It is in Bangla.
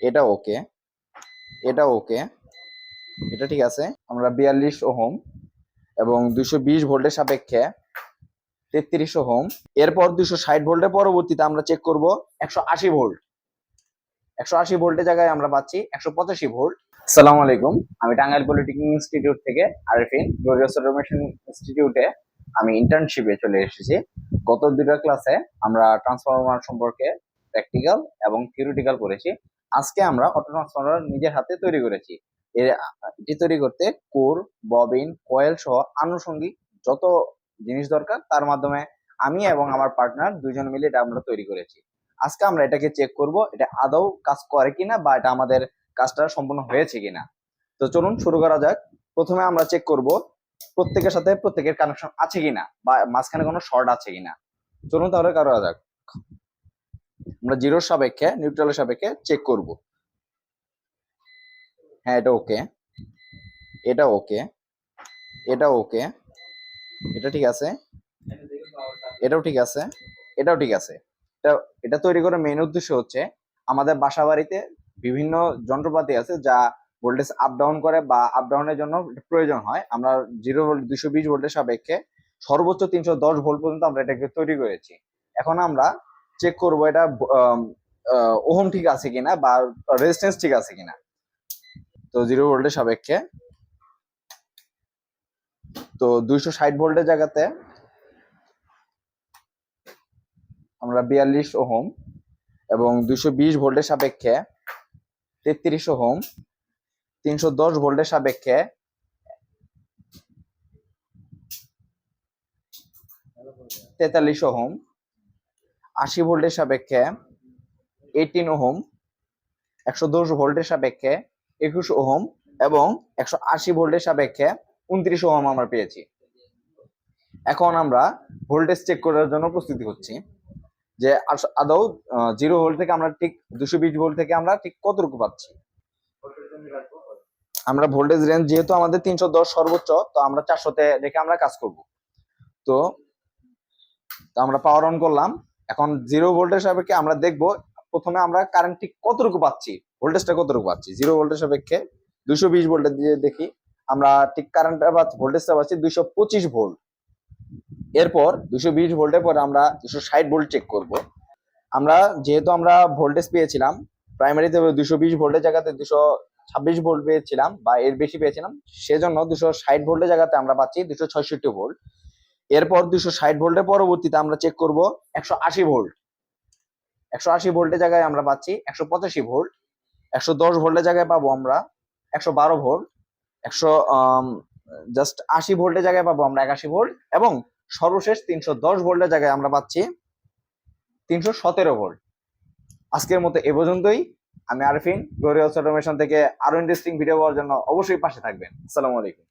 এটা ওকে। এটা ওকে। এটা ঠিক আছে। আমরা বিয়াল্লিশ ওহম এবং দুশো বিশ ভোল্টের সাপেক্ষে তেত্রিশ ওহম। এরপর দুশো ষাট ভোল্টের পরবর্তীতে আমরা চেক করব একশো আশি ভোল্ট। একশো আশি ভোল্টের জায়গায় আমরা পাচ্ছি একশো পঁচাশি ভোল্ট। সালাম আলাইকুম। আমি টাঙ্গাইল পলিটেকনিক ইনস্টিটিউট থেকে আরিফিন অটোমেশন ইনস্টিটিউটে আমি ইন্টার্নশিপে চলে এসেছি। গত দুটা ক্লাসে আমরা ট্রান্সফরমার সম্পর্কে প্র্যাকটিক্যাল এবং থিওরিটিক্যাল করেছি। আজকে আমরা অটো ট্রান্সফরমার নিজের হাতে তৈরি করেছি। এর, এটি তৈরি করতে কোর, ববিন, কয়েল সহ আনুষঙ্গিক যত জিনিস দরকার তার মাধ্যমে আমি এবং আমার পার্টনার দুজন মিলে এটা আমরা তৈরি করেছি। আজকে আমরা এটাকে চেক করব, এটা আদৌ কাজ করে কিনা বা এটা আমাদের কাজটা সম্পূর্ণ হয়েছে কিনা। তো চলুন শুরু করা যাক। প্রথমে আমরা চেক করব প্রত্যেকের সাথে প্রত্যেকের কানেকশন আছে কিনা বা মাঝখানে কোনো শর্ট আছে কিনা। চলুন তাহলে করা যাক আমরা জিরোর সাপেক্ষে নিউট্রালের সাপেক্ষে চেক করব। হ্যাঁ এটা ওকে এটা ওকে এটা ওকে এটা ঠিক আছে, এটাও ঠিক আছে, এটাও ঠিক আছে। এটা এটা তৈরি করার মেইন উদ্দেশ্য হচ্ছে আমাদের বাসা বাড়িতে বিভিন্ন যন্ত্রপাতি আছে যা ভোল্টেজ আপ ডাউন করে বা আপ ডাউনের জন্য প্রয়োজন হয়। আমরা জিরো ভোল্ট দুশো বিশ ভোল্টের সাপেক্ষে সর্বোচ্চ তিনশো দশ ভোল্ট পর্যন্ত আমরা এটাকে তৈরি করেছি। এখন আমরা চেক করব এটা ওহম ঠিক আছে কিনা বা রেজিস্ট্যান্স ঠিক আছে কিনা। তো জিরো ভোল্টের সাপেক্ষে। তো দুইশো ষাট ভোল্টের জায়গাতে আমরা বিয়াল্লিশ ওহম এবং দুইশো বিশ ভোল্টের সাপেক্ষে তেত্রিশ ওহম, তিনশো দশ ভোল্টের সাপেক্ষে তেতাল্লিশ ওহম আশি ভোল্টের সাপেক্ষে এইটিন ওহম, একশো দশ ভোল্টের সাপেক্ষে একুশ ওহম এবং একশো আশি ভোল্টের সাপেক্ষে উনত্রিশ ওহম আমরা পেয়েছি। এখন আমরা ভোল্টেজ চেক করার জন্য প্রস্তুতি হচ্ছি যে আদৌ জিরো ভোল্ট থেকে আমরা ঠিক দুশো বিশ ভোল্ট থেকে আমরা ঠিক কতটুকু পাচ্ছি? আমরা ভোল্টেজ রেঞ্জ যেহেতু আমাদের তিনশো দশ সর্বোচ্চ, তো আমরা চারশোতে রেখে আমরা কাজ করব। তো আমরা পাওয়ার অন করলাম। এখন জিরো ভোল্টের সাপেক্ষে আমরা দেখব, প্রথমে আমরা কারেন্ট ঠিক কতটুকু পাচ্ছি ভোল্টেজটা কতটুকু পাচ্ছি? জিরো ভোল্টের সাপেক্ষে দুশো বিশ ভোল্টের দিয়ে দেখি, আমরা ঠিক কারেন্টটা বা ভোল্টেজটা পাচ্ছি দুশো পঁচিশ ভোল্ট এরপর দুশো বিশ ভোল্টের পর আমরা দুশো ষাট ভোল্ট চেক করব। আমরা যেহেতু আমরা ভোল্টেজ পেয়েছিলাম প্রাইমারিতে দুশো বিশ ভোল্টের জায়গাতে দুশো ছাব্বিশ ভোল্ট পেয়েছিলাম বা এর বেশি পেয়েছিলাম, সেজন্য দুশো ষাট ভোল্টের জায়গাতে আমরা পাচ্ছি দুশো ছয়ষট্টি ভোল্ট এরপর দুশো ষাট ভোল্টের পরবর্তীতে আমরা চেক করব একশো আশি ভোল্ট। একশো আশি ভোল্টের জায়গায় আমরা পাচ্ছি একশো পঁচাশি ভোল্ট। একশো দশ ভোল্টের জায়গায় পাবো আমরা একশো বারো ভোল্ট। একশো জাস্ট আশি ভোল্টের জায়গায় পাবো আমরা একাশি ভোল্ট এবং সর্বশেষ তিনশো দশ ভোল্টের জায়গায় আমরা পাচ্ছি তিনশো সতেরো ভোল্ট। আজকের মতো এ পর্যন্তই। আমি আরফিন গ্লোরিয়াস অটোমেশন থেকে আরও ইন্টারেস্টিং ভিডিও পাওয়ার জন্য অবশ্যই পাশে থাকবেন। আসসালামু আলাইকুম।